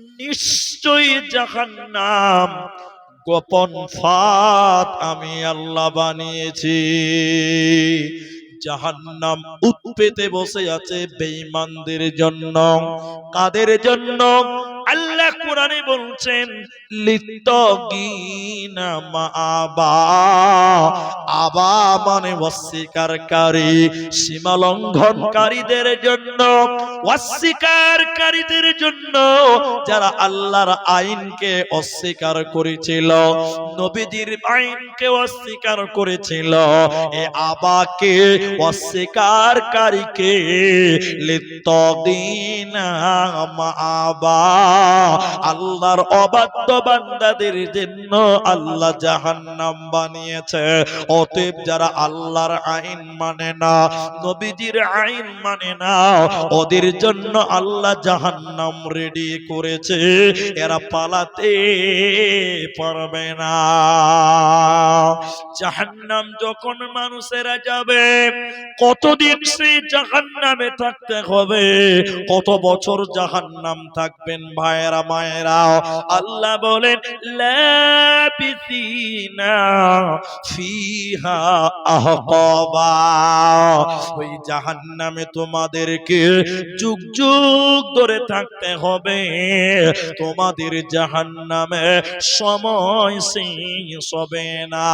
নিশ্চয়ই জাহান্নাম। গোপন ফাত আমি আল্লাহ বানিয়েছি। জাহান্নাম উৎপেতে বসে আছে বেঈমানদের জন্য। কাদের জন্য? আল্লাহ কোরআনে বলছেন, লিত্তগিনা মাআবা। আবা মানে অস্বীকারী সীমা লঙ্ঘনকারীদের জন্য অস্বীকারীদের জন্য যারা আল্লাহর আইনকে অস্বীকার করেছিল, নবীজির আইনকে অস্বীকার করেছিল। এ আবাকে অস্বীকারীকে লিত্তগিনা মাআবা। আল্লাহর অবাধ্য বান্দাদের জন্য আল্লাহ জাহান্নাম বানিয়েছে। অতএব যারা আল্লাহর আইন মানে না, নবীজির আইন মানে না, ওদের জন্য আল্লাহ জাহান্নাম রেডি করেছে। এরা পালাতে পারবে না। জাহান্নাম যখন মানুষেরা যাবে, কতদিন সে জাহান্নামে থাকতে হবে? কত বছর জাহান্নাম থাকবেন ভাইয়েরা মায়েরা আল্লাহ বলেন তোমাদেরকে যুগ যুগ ধরে থাকতে হবে। তোমাদের জাহান্নামে সময় শেষ হবে না।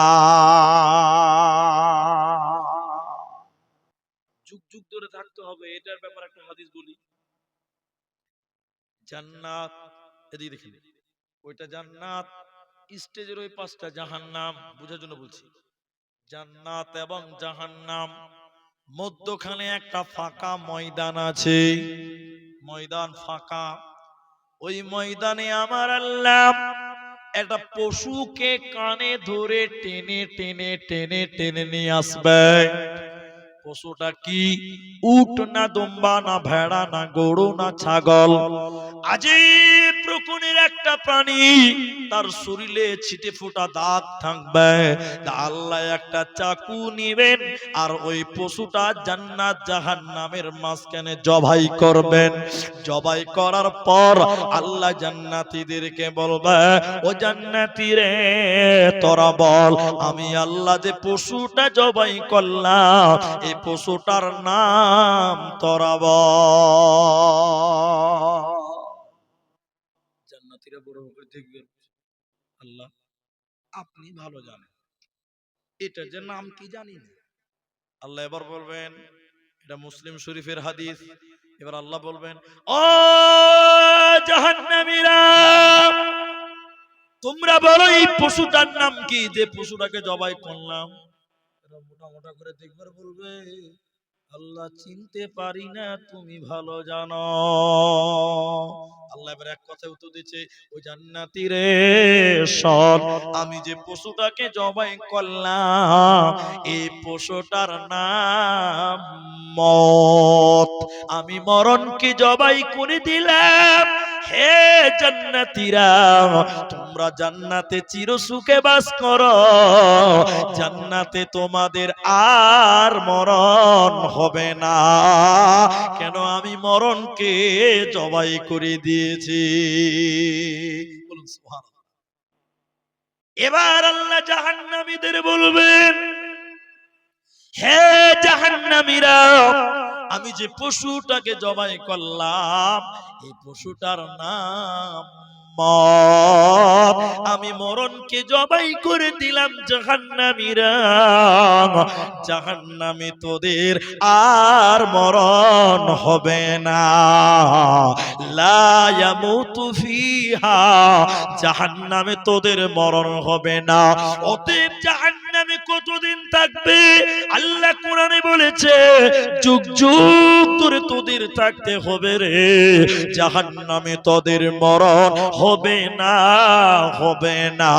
যুগ যুগ ধরে থাকতে হবে, এটার ব্যাপারে একটা হাদিস বলি। জান্নাত এদিকে দেখেন ওইটা জান্নাত, স্টেজের ওই পাঁচটা জাহান্নাম, বোঝার জন্য বলছি। জান্নাত এবং জাহান্নাম, মধ্যখানে একটা ফাঁকা ময়দান আছে। ময়দান ফাঁকা। ওই ময়দানে আমার আল্লাহ একটা পশুকে কানে ধরে টেনে টেনে টেনে টেনে নিয়ে আসবে। পশুটা কি? উট না দুম্বা না ভেড়া না গরু না ছাগল। প্রকৃতির একটা প্রাণী, তার শরীরে ছিটে ফোটা দাগ থাকবে। আল্লাহ একটা চাকু নিবেন, আর ওই পশুটা জান্নাত জাহান নামের মাঝখানে জবাই করবেন। জবাই করার পর আল্লাহ জান্নাতীদেরকে বলবে, ও জান্নাতি রে, তোরা বল, আমি আল্লাহ যে পশুটা জবাই করলাম, এই পশুটার নাম তোরা বল। করে দেখবে আল্লাহ আপনি ভালো জানেন। এটা যে নাম কি জানি না। আল্লাহ এবার বলবেন, এটা মুসলিম শরীফের হাদিস। এবার আল্লাহ বলবেন ও জাহান্নামীরা, তোমরা বলো এই পশুটার নাম কি? যে পশুটাকে জবাই করলাম। মোটা মোটা করে দেখবার বলবে আল্লাহ চিনতে পারি না, তুমি ভালো জানো। আল্লাহ এবার এক কথা উত্তর দিচ্ছে, ওই জান্নাতি রে সর, আমি যে পশুটাকে জবাই করলাম, এই পশুটার নাম মত। আমি মরণকে জবাই করে দিলাম হে জান্নাতীরা, তোমরা জান্নাতে চির সুখে বাস করো। জান্নাতে তোমাদের আর মরণ হবে না। কেন আমি মরণকে জবাই করে দিয়েছি? এবার আল্লাহ জাহান্নামীদের বলবেন, হে জাহান্নামীরা আমি যে পশুটাকে জবাই করলাম, এই পশুটার নাম আমি মরণকে জবাই করে দিলাম জাহান্নামীরা জাহান্নামে তোদের আর মরণ হবে না। লা ইয়ামুতু ফিহা। জাহান্নামে তোদের মরণ হবে না। অতএব কতদিন থাকবে। আল্লাহ কোরআনে বলেছে, যুগ যুগ ধরে তোদের থাকতে হবে রে। জাহান্নামে তোদের মরণ হবে না হবে না।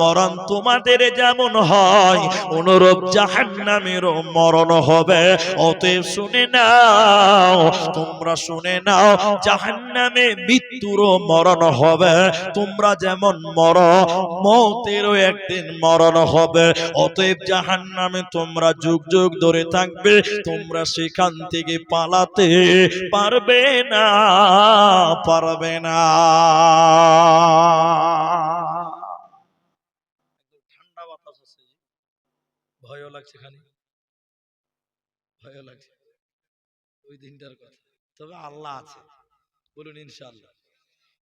মরণ তোমাদের যেমন হয়, অনুরূপ জাহান্নামেরও মরণ হবে। অতএব শুনে নাও, তোমরা শুনে নাও, জাহান্নামে মৃত্যুরও মরণ হবে। তোমরা যেমন মর, মৌতেরও একদিন মরণ হবে। অতএব জাহান্নাম নামে তোমরা যুগ যুগ ধরে থাকবে, তোমরা সেখান থেকে পালাতে পারবে না পারবে না। ঠান্ডা বাতাস ভয়ও লাগছে লাগছে। ওই দিনটার কথা। তবে আল্লাহ আছে। বলুন ইনশাআল্লাহ।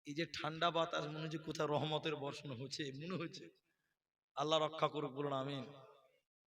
এই যে ঠান্ডা বাতাস মনে হচ্ছে কোথাও রহমতের বর্ষণ হচ্ছে, মনে হচ্ছে। আল্লাহ রক্ষা করুক, বলুন আমিন।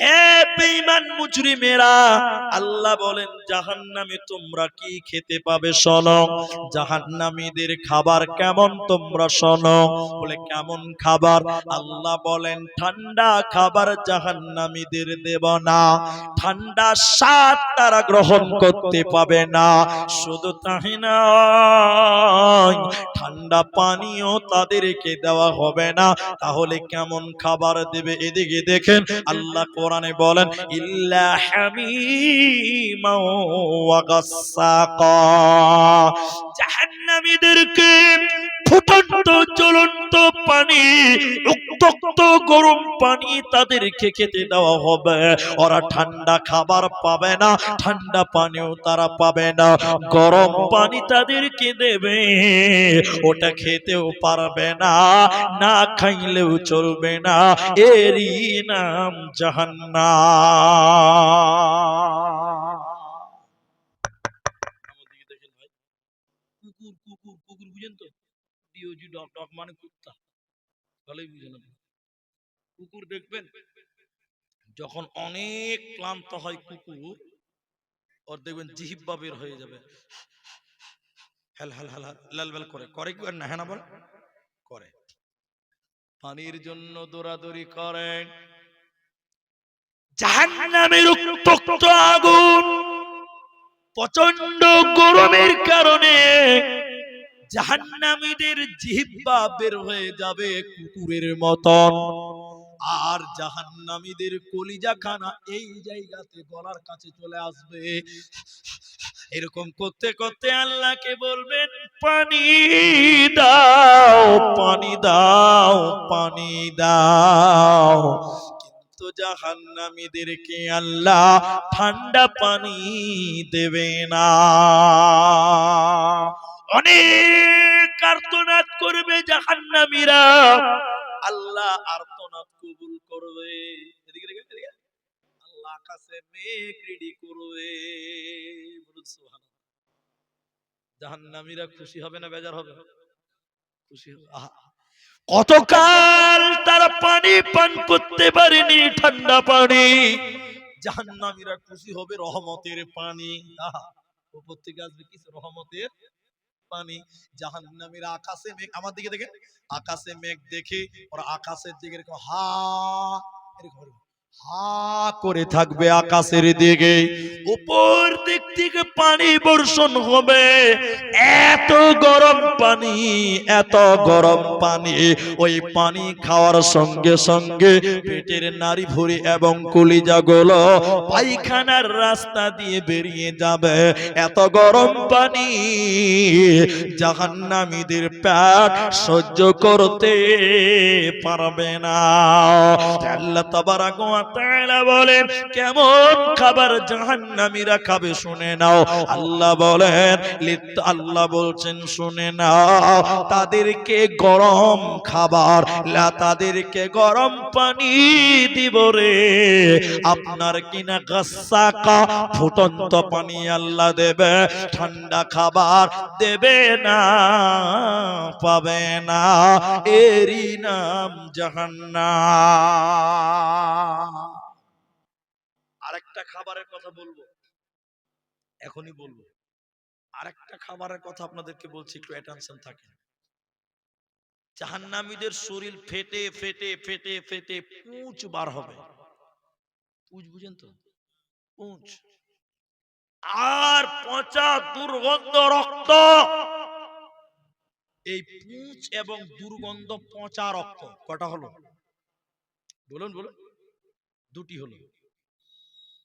হে মুজরিমেরা, আল্লাহ বলেন, জাহান্নামে তোমরা কি খেতে পাবে শোনো? জাহান্নামীদের খাবার কেমন তোমরা শোনো? বলে, কেমন খাবার? আল্লাহ বলেন, ঠান্ডা খাবার জাহান্নামীদের দেব না। ঠান্ডা স্বাদ তারা গ্রহণ করতে পাবে না। শুধু তাই না ঠান্ডা পানীয় তাদেরকে দেওয়া হবে না। তাহলে কেমন খাবার দেবে? এদিকে দেখেন, আল্লাহ কোরআনে বলেন ইল্লা হামিমা ওয়া গাসসাকা জাহান্নামীদেরকে ফুটন্ত, জ্বলন্ত পানি উত্তক্ত গরম পানি তাদেরকে খেতে দেওয়া হবে। ওরা ঠান্ডা খাবার পাবে না, ঠান্ডা পানিও তারা পাবে না। গরম পানি তাদেরকে দেবে, ওটা খেতেও পারবে না না খাইলেও চলবে না। এরই নাম জাহান্না কুকুর কুকুর, বুঝেন তো? ডিওজি ডক মানে কুত্তা। ভালোই বুঝেন আপনি। কুকুর দেখবেন, যখন অনেক ক্লান্ত হয় কুকুর, ওর দেখবেন জিহিব্বা বের হয়ে যাবে। লাল বেল করে। করে কি না? হ্যাঁ বল। করে। পানির জন্য দৌড়াদৌড়ি করে জাহান্নামের আগুন প্রচণ্ড গরমের কারণে জাহান্নামীদের জিহ্বা বের হয়ে যাবে কুকুরের মতন। আর জাহান্নামীদের কলিজা খানা এই জায়গাতে গলার কাছে চলে আসবে। এরকম করতে করতে আল্লাহকে বলবেন, পানি দাও পানি দাও পানি দাও। কিন্তু জাহান্নামীদেরকে আল্লাহ ঠান্ডা পানি দেবে না। অনেক আর্তনাদ করবে জাহান্নামীরা। আল্লাহ আর্তনাদ কবুল করবে। আল্লাহ আকাশে মেঘ রেডি করবে। জাহান্নামীরা খুশি হবে না বেজার হবে? খুশি হবে। কতকাল তারা পানি পান করতে পারেনি, ঠান্ডা পানি। জাহান্নামীরা খুশি হবে রহমতের পানি। উপর থেকে আসবে কিছু রহমতের? পানি, জাহান্নামীর আকাশে মেঘ, আমার দিকে দেখে আকাশে মেঘ দেখে, ওরা আকাশের দিকে এরকম হা এরকম। হা করে থাকবে আকাশের দিকে, উপর দিক থেকে পানি বর্ষণ হবে। এত গরম পানি, এত গরম পানি, ওই পানি খাওয়ার সঙ্গে সঙ্গে পেটের নারী ভুঁড়ি এবং কলিজা গুলো পায়খানার রাস্তা দিয়ে বেরিয়ে যাবে। এত গরম পানি, জাহান্নামীদের পেট সহ্য করতে পারবে না। আল্লাহ বলেন, কেমন খাবার জাহান্নামীরা খাবে শুনে নাও। আল্লাহ বলেন আল্লাহ বলছেন, শুনে নাও, তাদেরকে গরম খাবার তাদেরকে গরম পানি দিব রে। আপনার কিনা গাসাকা ফুটন্ত পানি আল্লাহ দেবে, ঠান্ডা খাবার দেবে না, পাবে না। এরই নাম জাহান্নাম। আরেকটা খাবারের কথা বলব। এখনই বলব। আরেকটা খাবারের কথা আপনাদেরকে বলছি, একটু অ্যাটেনশন থাকে জাহান্নামীদের শরীর ফেটে ফেটে ফেটে ফেটে পুঁচ বার হবে। পুঁচ বুঝেন তো? পুঁচ। আর পচা দুর্গন্ধ রক্ত। এই পুঁচ এবং দুর্গন্ধ পচা রক্ত, কটা হলো? বলুন বলুন। দুটি হলো।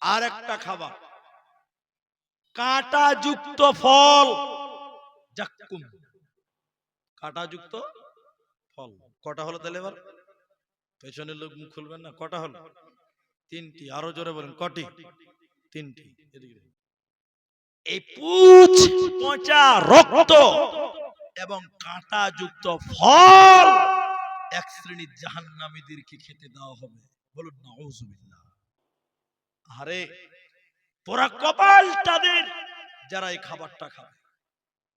আর একটা খাবার। কাঁটাযুক্ত ফল। জাক্কুম। কাঁটাযুক্ত ফল। কটা হলো তাহলে এবার? পেছনের লোক মুখ খুলবেন না, কটা হলো? তিনটি। আরও জোরে বলেন, কটি? তিনটি। এই পুচ, পচা রক্ত এবং কাঁটাযুক্ত ফল এক শ্রেণির জাহান্নামীদেরকে খেতে দেওয়া হবে। বলুন, নাউজুবিল্লাহ। আরে পোড়া কপাল তাদের যারা এই খাবারটা খাবে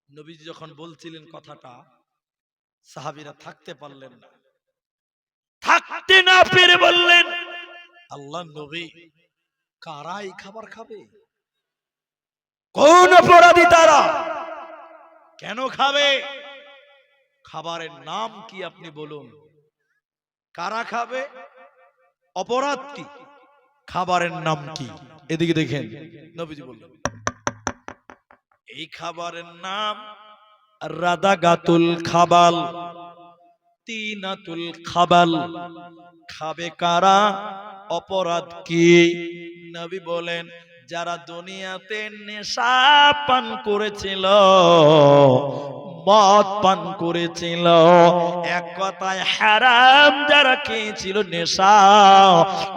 নবীজি যখন বলছিলেন কথাটা, সাহাবীরা থাকতে পারলেন না। থাকতে না পেরে বললেন, আল্লাহ নবী কারা এই খাবার খাবে? কোন অপরাধী তারা কেন খাবে? খাবারের নাম কি আপনি বলুন? কারা খাবে? অপরাধ কি? খাবারের নাম কি? এদিকে দেখেন, নবীজি বললেন, এই খাবারের নাম রাদাগাতুল খাবাল, তিনাতুল খাবাল। খাবে কারা? অপরাধ কি? নবী বলেন, যারা দুনিয়াতে নেশা পান করেছিল মদ পান করেছিল। এক কথায় হারাম যারা খেয়েছিল নেশা,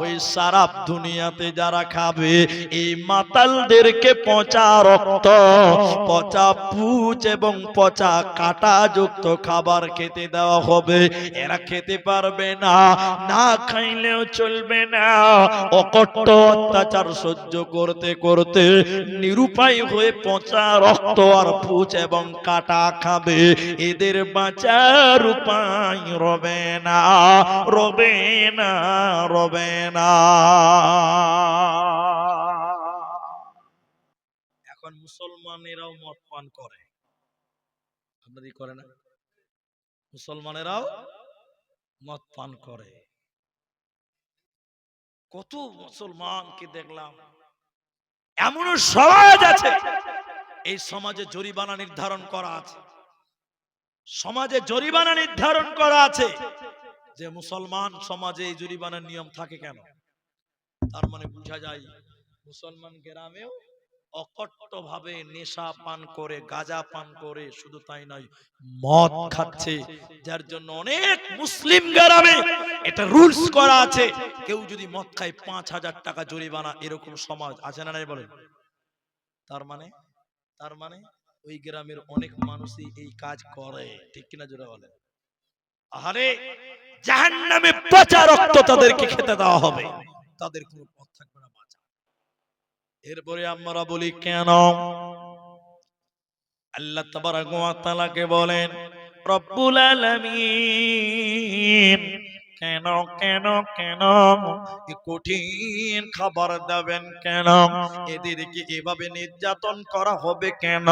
ওই সারাপ দুনিয়াতে যারা খাবে, এই মাতালদেরকে পচা রক্ত, পচা পুচ এবং পচা কাটা যুক্ত খাবার খেতে দেওয়া হবে। এরা খেতে পারবে না না খাইলেও চলবে না। অকট্ট অত্যাচার সহ্য করতে করতে নিরুপায় হয়ে পচা রক্ত আর পুচ এবং কাটা খাবে। এদের বাঁচার উপায় রবে না রবে না রবে না। এখন মুসলমানেরাও মদ পান করে। আপনাদের করে না? মুসলমানেরাও মদ পান করে। কত মুসলমানকে দেখলাম এমন সমাজ আছে, এই সমাজে জরিমানা নির্ধারণ করা আছে। সমাজে জরিমানা নির্ধারণ করা আছে যে মুসলমান সমাজে এই জরিমানার নিয়ম থাকে কেন? তার মানে বোঝা যায় মুসলমান গ্রামেও অকট্ট ভাবে নেশা পান করে, গাজা পান করে, শুধু তাই নয়, মদ খাচ্ছে, যার জন্য অনেক মুসলিম গ্রামে এটা রুলস করা আছে। কেউ যদি মদ খায়, পাঁচ হাজার টাকা জরিমানা এরকম সমাজ, আছে না নাই বলেন? তার মানে তার মানে ওই গ্রামের অনেক মানুষই এই কাজ করে। ঠিক কিনা জোরে বলে আরে জাহান নামে পচা রক্ত তাদেরকে খেতে দেওয়া হবে। তাদের কোনো পথ থাকবে না বাঁচা। এরপরে আমরা বলি, কেন? আল্লাহ তাবারাক ওয়া তাআলাকে বলেন, রব্বুল আলামিন কেন কেন কেন? কঠিন খাবার দেবেন কেন? এদেরকে এভাবে নির্যাতন করা হবে কেন?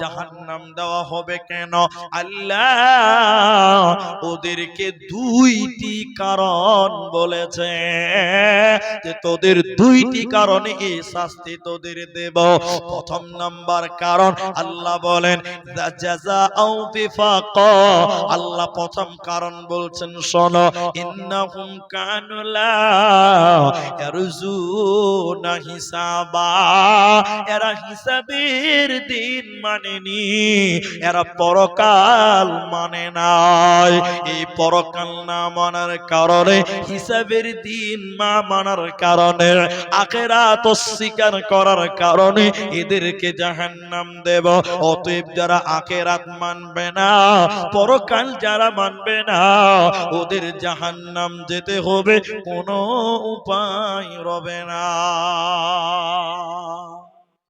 জাহান্নাম দেওয়া হবে কেন? আল্লাহ ওদেরকে দুইটি কারণ বলেছে যে তোদের দুইটি কারণে এই শাস্তি তোদের দেব। প্রথম নাম্বার কারণ আল্লাহ বলেন আল্লাহ প্রথম কারণ বলছেন, শোনো ইন্নাহুম কানু লা ইয়ারজুনা হিসাবা এরা হিসাবের দিন মানেনি, এরা পরকাল মানে নাই। এই পরকাল না মানার কারণে, হিসাবের দিন মা মানার কারণে, আখেরাত অস্বীকার করার কারণে এদেরকে জাহান্নাম দেব। অতএব যারা আখেরাত মানবে না, পরকাল যারা মানবে না, ওদের জাহান্নাম যেতে হবে কোনো উপায় রবে না।